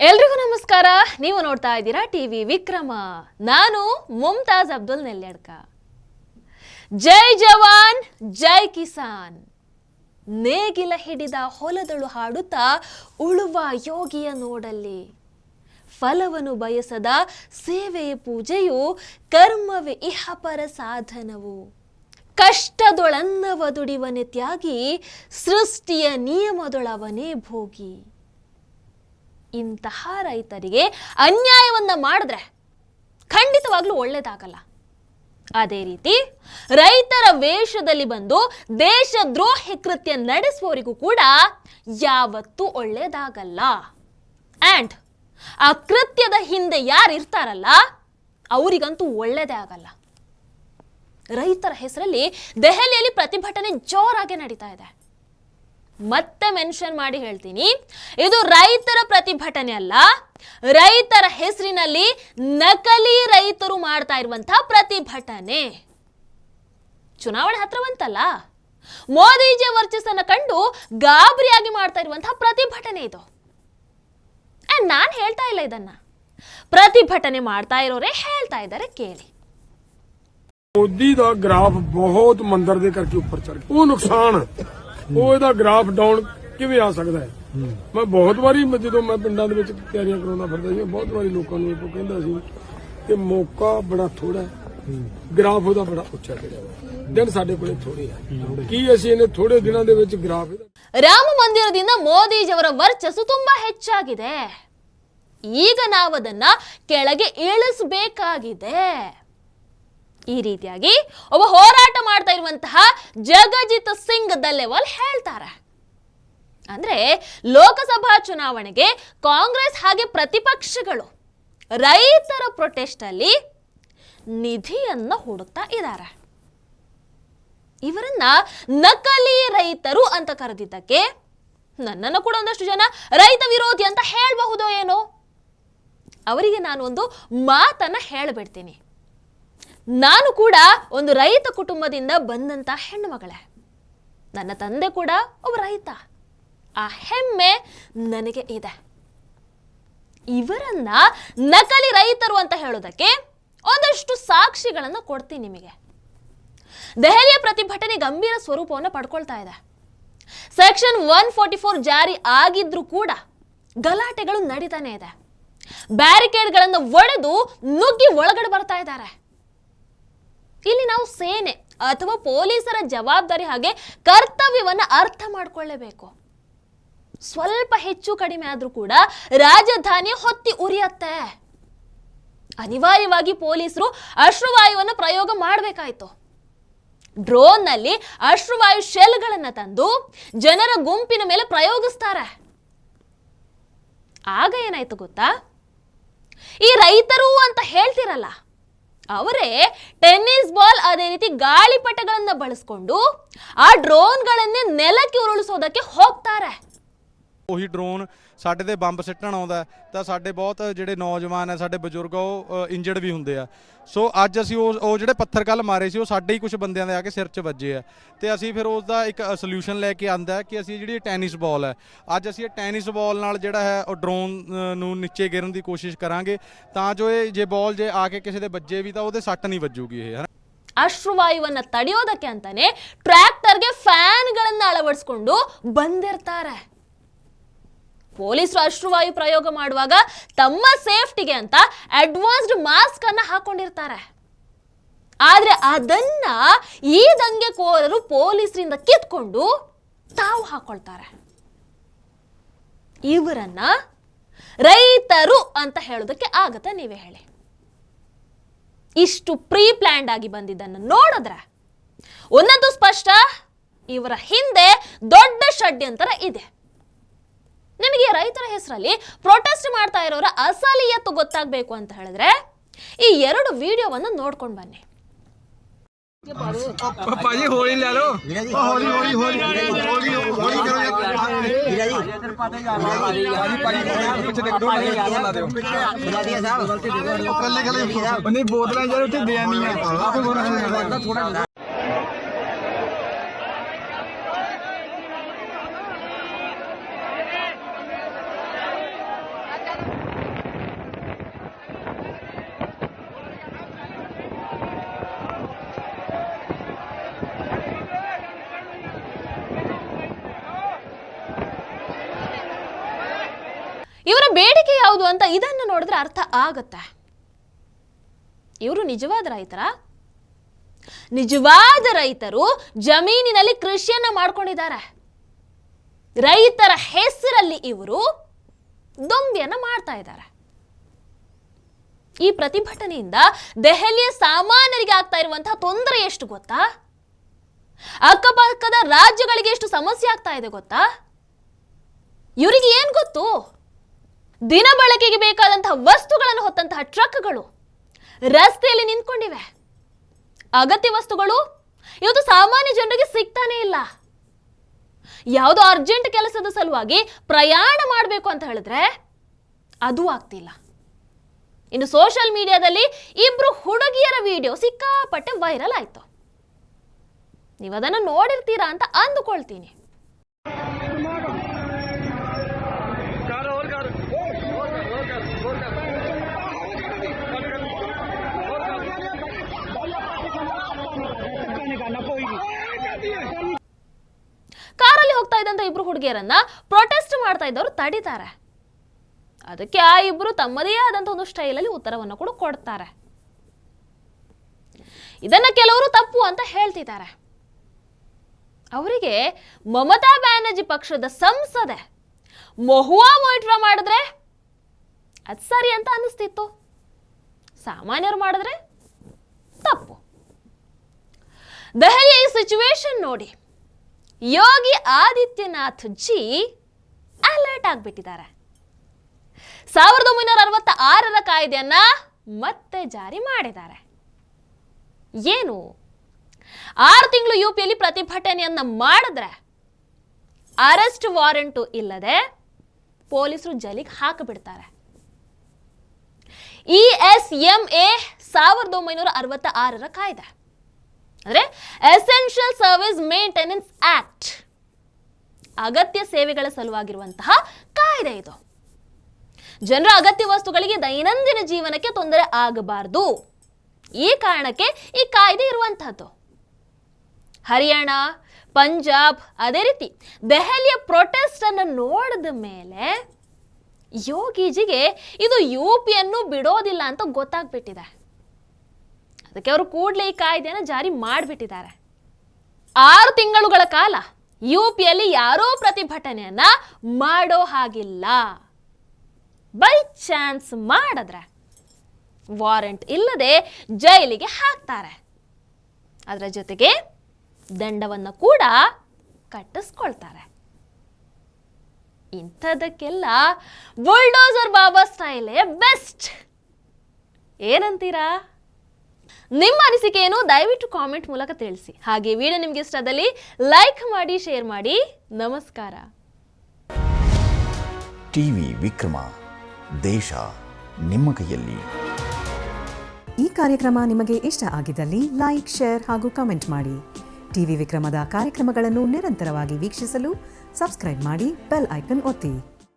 ಎಲ್ರಿಗೂ ನಮಸ್ಕಾರ. ನೀವು ನೋಡ್ತಾ ಇದ್ದೀರಾ ಟಿವಿ ವಿಕ್ರಮ. ನಾನು ಮುಮ್ತಾಜ್ ಅಬ್ದುಲ್ ನೆಲ್ಯಡ್ಕ. ಜೈ ಜವಾನ್, ಜೈ ಕಿಸಾನ್. ನೇಗಿಲ ಹಿಡಿದ ಹೊಲದಳು ಹಾಡುತ್ತಾ ಉಳುವ ಯೋಗಿಯ ನೋಡಲ್ಲಿ. ಫಲವನ್ನು ಬಯಸದ ಸೇವೆಯ ಪೂಜೆಯು ಕರ್ಮವೇ ಇಹಪರ ಸಾಧನವು. ಕಷ್ಟದೊಳನ್ನವ ದುಡಿವನೆ ತ್ಯಾಗಿ ಸೃಷ್ಟಿಯ ನಿಯಮದೊಳವನೇ ಭೋಗಿ. ಇಂತಹ ರೈತರಿಗೆ ಅನ್ಯಾಯವನ್ನು ಮಾಡಿದ್ರೆ ಖಂಡಿತವಾಗ್ಲೂ ಒಳ್ಳೇದಾಗಲ್ಲ. ಅದೇ ರೀತಿ ರೈತರ ವೇಷದಲ್ಲಿ ಬಂದು ದೇಶದ್ರೋಹಿ ಕೃತ್ಯ ನಡೆಸುವವರಿಗೂ ಕೂಡ ಯಾವತ್ತೂ ಒಳ್ಳೇದಾಗಲ್ಲ. ಆ್ಯಂಡ್ ಆ ಕೃತ್ಯದ ಹಿಂದೆ ಯಾರು ಇರ್ತಾರಲ್ಲ ಅವರಿಗಂತೂ ಒಳ್ಳೇದೇ ಆಗಲ್ಲ. ರೈತರ ಹೆಸರಲ್ಲಿ ದೆಹಲಿಯಲ್ಲಿ ಪ್ರತಿಭಟನೆ ಜೋರಾಗಿ ನಡೀತಾ ಇದೆ. ಮತ್ತೆ ಮೆನ್ಷನ್ ಮಾಡಿ ಹೇಳ್ತೀನಿ. ಇದು ರೈತರ ಪ್ರತಿಭಟನೆ ಅಲ್ಲ. ರೈತರ ಹೆಸರಿನಲ್ಲಿ ನಕಲಿ ರೈತರು ಮಾಡ್ತಾ ಇರುವಂತಹ ಪ್ರತಿಭಟನೆ. ಚುನಾವಣೆ ಹತ್ರ ಬಂತಲ್ಲ ಮೋದಿಜಿ ವರ್ಚಸ್ಸನ್ನು ಕಂಡು ಗಾಬರಿಯಾಗಿ ಮಾಡ್ತಾ ಇರುವಂತಹ ಪ್ರತಿಭಟನೆ ಇದು. ಅಂಡ್ ನಾನು ಹೇಳ್ತಾ ಇಲ್ಲ ಇದನ್ನ. ಪ್ರತಿಭಟನೆ ಮಾಡ್ತಾ ಇರೋರೇ ಹೇಳ್ತಾ ಇದ್ದಾರೆ, ಕೇಳಿ. ಮೋದಿ ಗ್ರಾಫ್ ಬಹುತ್ ਦੇ ਕਰਕੇ ಕರ್ಕೆ ಉಪರ್ ਗਿਆ ਉਹ ਨੁਕਸਾਨ ਉਹ ਨੁਕਸਾਨ ਉਹ ਇਹਦਾ ਗ੍ਰਾਫ ਡਾਊਨ ਕਿਵੇਂ ਆ ਸਕਦਾ ਹੈ ਮੈਂ ਬਹੁਤ ਵਾਰੀ ਮੈਂ ਜਦੋਂ ਮੈਂ ਪਿੰਡਾਂ ਦੇ ਵਿੱਚ ਤਿਆਰੀਆਂ ਕਰਾਉਂਦਾ ਫਿਰਦਾ ਸੀ ਮੈਂ ਬਹੁਤ ਵਾਰੀ ਲੋਕਾਂ ਨੂੰ ਇਹ ਕਹਿੰਦਾ ਸੀ ਕਿ ਮੌਕਾ ਬੜਾ ਥੋੜਾ ਹੈ ਗ੍ਰਾਫ ਉਹਦਾ ਬੜਾ ਉੱਚਾ ਚੜਿਆ ਹੋਇਆ ਦਿਨ ਸਾਡੇ ਕੋਲੇ ਥੋੜੇ ਆ ਕੀ ਅਸੀਂ ਇਹਨੇ ਥੋੜੇ ਦਿਨਾਂ ਦੇ ਵਿੱਚ ਗ੍ਰਾਫ ਇਹਦਾ ರಾಮ ಮಂದಿರದಿಂದ ಮೋದಿಜಿಯವರ ವರ್ಚಸ್ಸು ತುಂಬಾ ಹೆಚ್ಚಾಗಿದೆ ಈಗ ನಾವದನ್ನ ಕೆಳಗೆ ಇಳಿಸಬೇಕಾಗಿದೆ ಈ ರೀತಿಯಾಗಿ ಒಬ್ಬ ಹೋರಾಟ ಮಾಡ್ತಾ ಇರುವಂತಹ ಜಗಜಿತ್ ಸಿಂಗ್ ದಲ್ಲೆವಾಲ್ ಹೇಳ್ತಾರೆ. ಅಂದ್ರೆ ಲೋಕಸಭಾ ಚುನಾವಣೆಗೆ ಕಾಂಗ್ರೆಸ್ ಹಾಗೆ ಪ್ರತಿಪಕ್ಷಗಳು ರೈತರ ಪ್ರೊಟೆಸ್ಟ್ ಅಲ್ಲಿ ನಿಧಿಯನ್ನ ಹುಡುಕ್ತಾ ಇದ್ದಾರೆ. ಇವರನ್ನ ನಕಲಿ ರೈತರು ಅಂತ ಕರೆದಿದ್ದಕ್ಕೆ ನನ್ನನ್ನು ಕೂಡ ಒಂದಷ್ಟು ಜನ ರೈತ ವಿರೋಧಿ ಅಂತ ಹೇಳಬಹುದೋ ಏನೋ? ಅವರಿಗೆ ನಾನು ಒಂದು ಮಾತನ್ನ ಹೇಳಿಬಿಡ್ತೀನಿ. ನಾನು ಕೂಡ ಒಂದು ರೈತ ಕುಟುಂಬದಿಂದ ಬಂದಂತ ಹೆಣ್ಣು ಮಗಳೇ. ನನ್ನ ತಂದೆ ಕೂಡ ಒಬ್ಬ ರೈತ. ಆ ಹೆಮ್ಮೆ ನನಗೆ ಇದೆ. ಇವರನ್ನ ನಕಲಿ ರೈತರು ಅಂತ ಹೇಳೋದಕ್ಕೆ ಒಂದಷ್ಟು ಸಾಕ್ಷಿಗಳನ್ನು ಕೊಡ್ತೀನಿ ನಿಮಗೆ. ದೆಹಲಿಯ ಪ್ರತಿಭಟನೆ ಗಂಭೀರ ಸ್ವರೂಪವನ್ನು ಪಡ್ಕೊಳ್ತಾ ಇದೆ. ಸೆಕ್ಷನ್ ಒನ್ ಫೋರ್ಟಿ ಫೋರ್ ಜಾರಿ ಆಗಿದ್ರೂ ಕೂಡ ಗಲಾಟೆಗಳು ನಡೀತಾನೆ ಇದೆ. ಬ್ಯಾರಿಕೇಡ್ಗಳನ್ನು ಒಡೆದು ನುಗ್ಗಿ ಒಳಗಡೆ ಬರ್ತಾ ಇದ್ದಾರೆ. ಇಲ್ಲಿ ನಾವು ಸೇನೆ ಅಥವಾ ಪೊಲೀಸರ ಜವಾಬ್ದಾರಿ ಹಾಗೆ ಕರ್ತವ್ಯವನ್ನು ಅರ್ಥ ಮಾಡಿಕೊಳ್ಳಬೇಕು. ಸ್ವಲ್ಪ ಹೆಚ್ಚು ಕಡಿಮೆ ಆದರೂ ಕೂಡ ರಾಜಧಾನಿ ಹೊತ್ತಿ ಉರಿಯತ್ತೆ. ಅನಿವಾರ್ಯವಾಗಿ ಪೊಲೀಸರು ಅಶ್ರುವಾಯುವನ್ನು ಪ್ರಯೋಗ ಮಾಡಬೇಕಾಯ್ತು. ಡ್ರೋನ್ನಲ್ಲಿ ಅಶ್ರುವಾಯು ಶೆಲ್ಗಳನ್ನು ತಂದು ಜನರ ಗುಂಪಿನ ಮೇಲೆ ಪ್ರಯೋಗಿಸ್ತಾರೆ. ಆಗ ಏನಾಯ್ತು ಗೊತ್ತಾ? ಈ ರೈತರು ಅಂತ ಹೇಳ್ತಿರಲ್ಲ ಅವರೇ ಟೆನ್ನಿಸ್ ಬಾಲ್ ಅದೇ ರೀತಿ ಗಾಳಿಪಟಗಳನ್ನ ಬಳಸ್ಕೊಂಡು ಆ ಡ್ರೋನ್ಗಳನ್ನೇ ನೆಲಕ್ಕೆ ಉರುಳಿಸೋದಕ್ಕೆ ಹೋಗ್ತಾರೆ. ಡ್ರೋನ್. ਸਾਡੇ ਤੇ ਬੰਬ ਸਿੱਟਣ ਆਉਂਦਾ ਹੈ, ਤਾਂ ਸਾਡੇ ਬਹੁਤ ਜਿਹੜੇ ਨੌਜਵਾਨ ਹੈ ਸਾਡੇ ਬਜ਼ੁਰਗ ਆ, ਉਹ ਇੰਜਰਡ ਵੀ ਹੁੰਦੇ ਆ ਸੋ ਅੱਜ ਅਸੀਂ ਉਹ ਉਹ ਜਿਹੜੇ ਪੱਥਰ ਕੱਲ ਮਾਰੇ ਸੀ ਉਹ ਸਾਡੇ ਹੀ ਕੁਝ ਬੰਦਿਆਂ ਦੇ ਆ ਕੇ ਸਿਰ 'ਚ ਵੱਜੇ ਆ ਤੇ ਅਸੀਂ ਫਿਰ ਉਸ ਦਾ ਇੱਕ ਸੋਲੂਸ਼ਨ ਲੈ ਕੇ ਆਂਦਾ ਕਿ ਅਸੀਂ ਜਿਹੜੀ ਟੈਨਿਸ ਬਾਲ ਹੈ ਅੱਜ ਅਸੀਂ ਇਹ ਟੈਨਿਸ ਬਾਲ ਨਾਲ ਜਿਹੜਾ ਹੈ ਉਹ ਡਰੋਨ ਨੂੰ ਨੀਚੇ ਗਿਰਨ ਦੀ ਕੋਸ਼ਿਸ਼ ਕਰਾਂਗੇ ਤਾਂ ਜੋ ਇਹ ਜੇ ਬਾਲ ਜੇ ਆ ਕੇ ਕਿਸੇ ਦੇ ਵੱਜੇ ਵੀ ਤਾਂ ਉਹਦੇ ਸੱਟ ਨਹੀਂ ਵੱਜੂਗੀ ਇਹ ਹੈ ಅಶ್ರುವಾಯುವನ್ನ ತಡೆಯೋದಕ್ಕೆ ಅಂತಾನೆ ಟ್ರ್ಯಾಕ್ಟರ್ಗೆ ಫ್ಯಾನ್ಗಳನ್ನ ಅಳವಡಿಸ್ಕೊಂಡು ಬಂದಿರ್ತಾರೆ ಪೊಲೀಸರು ಅಶ್ರುವಾಯು ಪ್ರಯೋಗ ಮಾಡುವಾಗ ತಮ್ಮ ಸೇಫ್ಟಿಗೆ ಅಂತ ಅಡ್ವಾನ್ಸ್ಡ್ ಮಾಸ್ಕ್ ಅನ್ನ ಹಾಕೊಂಡಿರ್ತಾರೆ. ಆದ್ರೆ ಅದನ್ನ ಈ ದಂಗೆಕೋರರು ಪೊಲೀಸರಿಂದ ಕಿತ್ಕೊಂಡು ತಾವು ಹಾಕೊಳ್ತಾರೆ. ಇವರನ್ನ ರೈತರು ಅಂತ ಹೇಳೋದಕ್ಕೆ ಆಗತ್ತ ನೀವೇ ಹೇಳಿ. ಇಷ್ಟು ಪ್ರೀ ಪ್ಲ್ಯಾಂಡ್ ಆಗಿ ಬಂದಿದ್ದನ್ನು ನೋಡಿದ್ರೆ ಒಂದಂತೂ ಸ್ಪಷ್ಟ, ಇವರ ಹಿಂದೆ ದೊಡ್ಡ ಷಡ್ಯಂತರ ಇದೆ. ನಿಮಗೆ ರೈತರ ಹೆಸರಲ್ಲಿ ಪ್ರೊಟೆಸ್ಟ್ ಮಾಡ್ತಾ ಇರೋರ ಅಸಲಿಯತ್ತು ಗೊತ್ತಾಗಬೇಕು ಅಂತ ಹೇಳಿದ್ರೆ ಈ ಎರಡು ವಿಡಿಯೋವನ್ನು ನೋಡ್ಕೊಂಡು ಬನ್ನಿ ਭਾਜੀ ਹੌਲੀ ਲੈ ਲਓ ਹੌਲੀ ਹੌਲੀ ਹੌਲੀ ਹੌਲੀ ਹੌਲੀ ਕਰੋ ਯਾਰ ਪਿੱਛੇ ਦੇਖ ਦੋ ਮਿੰਟ ਲਾ ਦਿਓ ਕੱਲੇ ਕੱਲੇ ਨਹੀਂ ਬੋਤਲਾਂ ਯਾਰ ਉੱਥੇ ਦੇ ਆਨੀਆਂ ਆਪੇ ਬੋਤਲਾਂ ਥੋੜਾ ಇವರ ಬೇಡಿಕೆ ಯಾವುದು ಅಂತ ಇದನ್ನು ನೋಡಿದ್ರೆ ಅರ್ಥ ಆಗತ್ತೆ. ಇವರು ನಿಜವಾದ ರೈತರ? ನಿಜವಾದ ರೈತರು ಜಮೀನಿನಲ್ಲಿ ಕೃಷಿಯನ್ನ ಮಾಡ್ಕೊಂಡಿದ್ದಾರೆ. ರೈತರ ಹೆಸರಲ್ಲಿ ಇವರು ದೊಂಬಿಯನ್ನ ಮಾಡ್ತಾ ಇದ್ದಾರೆ. ಈ ಪ್ರತಿಭಟನೆಯಿಂದ ದೆಹಲಿಯ ಸಾಮಾನ್ಯರಿಗೆ ಆಗ್ತಾ ಇರುವಂತಹ ತೊಂದರೆ ಎಷ್ಟು ಗೊತ್ತಾ? ಅಕ್ಕಪಕ್ಕದ ರಾಜ್ಯಗಳಿಗೆ ಎಷ್ಟು ಸಮಸ್ಯೆ ಆಗ್ತಾ ಇದೆ ಗೊತ್ತಾ? ಇವರಿಗೆ ಏನ್ ಗೊತ್ತು? ದಿನ ಬಳಕೆಗೆ ಬೇಕಾದಂತಹ ವಸ್ತುಗಳನ್ನು ಹೊತ್ತಂತಹ ಟ್ರಕ್ಗಳು ರಸ್ತೆಯಲ್ಲಿ ನಿಂತ್ಕೊಂಡಿವೆ. ಅಗತ್ಯ ವಸ್ತುಗಳು ಇವತ್ತು ಸಾಮಾನ್ಯ ಜನರಿಗೆ ಸಿಗ್ತಾನೆ ಇಲ್ಲ. ಯಾವುದೋ ಅರ್ಜೆಂಟ್ ಕೆಲಸದ ಸಲುವಾಗಿ ಪ್ರಯಾಣ ಮಾಡಬೇಕು ಅಂತ ಹೇಳಿದ್ರೆ ಅದು ಆಗ್ತಿಲ್ಲ. ಇನ್ನು ಸೋಷಿಯಲ್ ಮೀಡಿಯಾದಲ್ಲಿ ಇಬ್ರು ಹುಡುಗಿಯರ ವಿಡಿಯೋ ಸಿಕ್ಕಾಪಟ್ಟೆ ವೈರಲ್ ಆಯ್ತು. ನೀವು ಅದನ್ನು ನೋಡಿರ್ತೀರಾ ಅಂತ ಅಂದುಕೊಳ್ತೀನಿ. ಹುಡುಗಿಯರನ್ನ ಪ್ರೊಟೆಸ್ಟ್ ಮಾಡ್ತಾ ಇದ್ದವರು ತಡಿತಾರೆ. ಅದಕ್ಕೆ ಆ ಇಬ್ಬರು ತಮ್ಮದೇ ಆದಂತ ಒಂದು ಸ್ಟೈಲಲ್ಲಿ ಉತ್ತರವನ್ನು ಕೂಡ ಕೊಡ್ತಾರೆ. ಇದನ್ನ ಕೆಲವರು ತಪ್ಪು ಅಂತ ಹೇಳ್ತಿದ್ದಾರೆ. ಅವರಿಗೆ ಮಮತಾ ಬ್ಯಾನರ್ಜಿ ಪಕ್ಷದ ಸಂಸದೆ ಮಹುವಾ ಮೊಯ್ಟ್ರಾ ಮಾಡಿದ್ರೆ ಅದು ಸರಿ ಅಂತ ಅನಿಸ್ತಿತ್ತು ಸಾಮಾನ್ಯರು ಮಾಡಿದ್ರೆ ತಪ್ಪು. ದೆಹಲಿಯ ಈ ಸಿಚುವೇಶನ್ ನೋಡಿ. ಯೋಗಿ ಆದಿತ್ಯನಾಥ್ ಜಿ ಅಲರ್ಟ್ ಆಗಿಬಿಟ್ಟಿದ್ದಾರೆ. ಸಾವಿರದ ಒಂಬೈನೂರ ಅರವತ್ತ ಆರರ ಕಾಯ್ದೆಯನ್ನ ಮತ್ತೆ ಜಾರಿ ಮಾಡಿದ್ದಾರೆ. ಏನು? ಆರು ತಿಂಗಳು ಯು ಪಿಯಲ್ಲಿ ಪ್ರತಿಭಟನೆಯನ್ನ ಮಾಡಿದ್ರೆ ಅರೆಸ್ಟ್ ವಾರೆಂಟು ಇಲ್ಲದೆ ಪೊಲೀಸರು ಜೈಲಿಗೆ ಹಾಕಿಬಿಡ್ತಾರೆ. ಇ ಎಸ್ ಎಂ ಎ ಸಾವಿರದ ಒಂಬೈನೂರ ಅರವತ್ತ ಆರರ ಕಾಯ್ದೆ. ಅಂದ್ರೆ ಎಸೆನ್ಷಿಯಲ್ ಸರ್ವಿಸ್ ಮೇಂಟೆನೆನ್ಸ್ ಆಕ್ಟ್ ಅಗತ್ಯ ಸೇವೆಗಳ ಸಲುವಾಗಿರುವಂತಹ ಕಾಯ್ದೆ ಇದು. ಜನರ ಅಗತ್ಯ ವಸ್ತುಗಳಿಗೆ ದೈನಂದಿನ ಜೀವನಕ್ಕೆ ತೊಂದರೆ ಆಗಬಾರದು. ಈ ಕಾರಣಕ್ಕೆ ಈ ಕಾಯ್ದೆ ಇರುವಂತಹದ್ದು. ಹರಿಯಾಣ, ಪಂಜಾಬ್, ಅದೇ ರೀತಿ ದೆಹಲಿಯ ಪ್ರೊಟೆಸ್ಟ್ ಅನ್ನು ನೋಡಿದ ಮೇಲೆ ಯೋಗೀಜಿಗೆ ಇದು ಯು ಪಿಯನ್ನು ಬಿಡೋದಿಲ್ಲ ಅಂತ ಗೊತ್ತಾಗ್ಬಿಟ್ಟಿದೆ. ಅದಕ್ಕೆ ಅವರು ಕೂಡಲೇ ಈ ಕಾಯ್ದೆಯನ್ನು ಜಾರಿ ಮಾಡಿಬಿಟ್ಟಿದ್ದಾರೆ. ಆರು ತಿಂಗಳುಗಳ ಕಾಲ ಯು ಪಿಯಲ್ಲಿ ಯಾರೋ ಪ್ರತಿಭಟನೆಯನ್ನ ಮಾಡೋ ಹಾಗಿಲ್ಲ. ಬೈ ಚಾನ್ಸ್ ಮಾಡಿದ್ರೆ ವಾರೆಂಟ್ ಇಲ್ಲದೆ ಜೈಲಿಗೆ ಹಾಕ್ತಾರೆ. ಅದರ ಜೊತೆಗೆ ದಂಡವನ್ನು ಕೂಡ ಕಟ್ಟಿಸ್ಕೊಳ್ತಾರೆ. ಇಂಥದಕ್ಕೆಲ್ಲ ಬುಲ್ಡೋಸರ್ ಬಾಬಾ ಸ್ಟೈಲೇ ಬೆಸ್ಟ್ ಏನಂತೀರಾ? ನಿಮ್ಮ ಅನಿಸಿಕೆಯನ್ನು ಏನು ದಯವಿಟ್ಟು ಕಾಮೆಂಟ್ ಮೂಲಕ ತಿಳಿಸಿ. ಹಾಗೆ ವಿಡಿಯೋ ನಿಮಗೆ ಇಷ್ಟದಲ್ಲಿ ಲೈಕ್ ಮಾಡಿ ಶೇರ್ ಮಾಡಿ. ನಮಸ್ಕಾರ. ಟಿವಿ ವಿಕ್ರಮ ದೇಶ ನಿಮ್ಮ ಕೈಯಲ್ಲಿ. ಈ ಕಾರ್ಯಕ್ರಮ ನಿಮಗೆ ಇಷ್ಟ ಆಗಿದ್ದಲ್ಲಿ ಲೈಕ್ ಶೇರ್ ಹಾಗೂ ಕಮೆಂಟ್ ಮಾಡಿ. ಟಿವಿ ವಿಕ್ರಮದ ಕಾರ್ಯಕ್ರಮಗಳನ್ನು ನಿರಂತರವಾಗಿ ವೀಕ್ಷಿಸಲು ಸಬ್ಸ್ಕ್ರೈಬ್ ಮಾಡಿ ಬೆಲ್ ಐಕನ್ ಒತ್ತಿ.